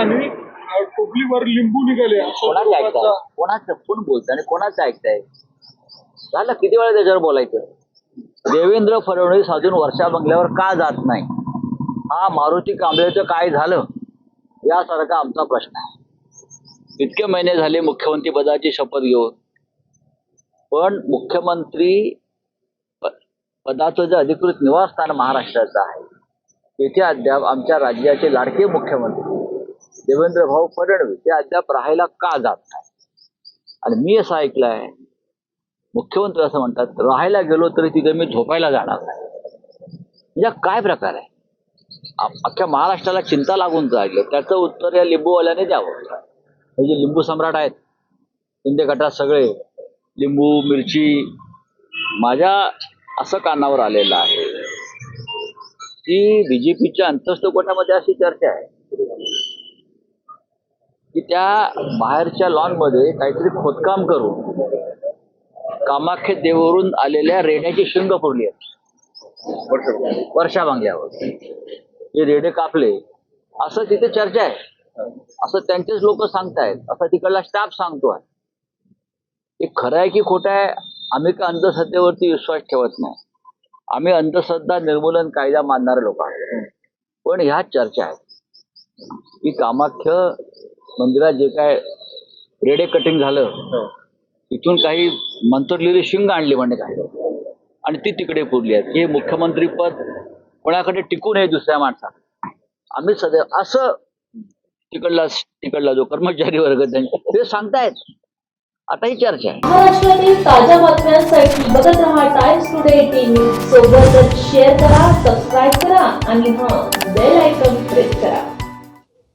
आणि टोपलीवर लिंबू निघाले. कोणाचं ऐकताय? स्वरूपाचा कोणाचं? कोण बोलतंय आणि कोणाचं ऐकताय? झालं किती वेळा त्याच्यावर बोलायचं? देवेंद्र फडणवीस अजून वर्षा बंगल्यावर का जात नाही? हा मारुती कांबळेचं काय झालं? यासारखा आमचा प्रश्न आहे. इतके महिने झाले मुख्यमंत्री पदाची शपथ घेऊन. पण मुख्यमंत्री पदाचं जे अधिकृत निवासस्थान महाराष्ट्राचं आहे. तेथे अद्याप आमच्या राज्याचे लाडके मुख्यमंत्री देवेंद्र भाऊ फडणवीस ते अद्याप राहायला का जात नाही आणि मी असं ऐकलंय मुख्यमंत्री असं म्हणतात राहायला गेलो तरी तिथे मी झोपायला जाणार नाही. म्हणजे काय प्रकार आहे? अख्ख्या महाराष्ट्राला चिंता लागून राहिली त्याचं उत्तर या लिंबूवाल्याने द्यावं. हे जे लिंबू सम्राट आहेत शिंदे गटात सगळे लिंबू मिरची माझ्या असं कानावर आलेलं आहे. की बीजेपीच्या अंतस्थ गोटामध्ये अशी चर्चा आहे. त्या बाहेरच्या लॉनमध्ये काहीतरी खोदकाम करून कामाख्या देवरून आलेल्या रेड्याची शिंग फोडली आहे वर्षा बांगल्यावर. हे रेडे कापले असं तिथे चर्चा आहे. असं त्यांचेच लोक सांगतायत. असं तिकडला स्टाफ आहे हे खरं आहे की खोटं आहे? आम्ही का अंधश्रद्धेवरती विश्वास ठेवत नाही. आम्ही अंधश्रद्धा निर्मूलन कायदा मानणारे लोक आहोत. पण ह्या चर्चा आहेत. की कामाख्य मंदिरात जे काय रेडे कटिंग झालं तिथून काही मंत्रलेली शिंग आणली म्हणजे काय आणि ती तिकडे पुरली आहेत. हे मुख्यमंत्री पद कोणाकडे टिकू नये दुसऱ्या माणसात? आम्ही सदैव असं तिकडला तिकडला जो कर्मचारी वर्ग त्यांचे ते सांगतायत. आता ही चर्चा आहे. महाराष्ट्रातील ताज्या बातम्यांसाठी बघत रहा टाइम्स टुडे टीव्ही सोबतच शेअर करा सबस्क्राईब करा आणि हां बेल आयकॉन प्रेस करा.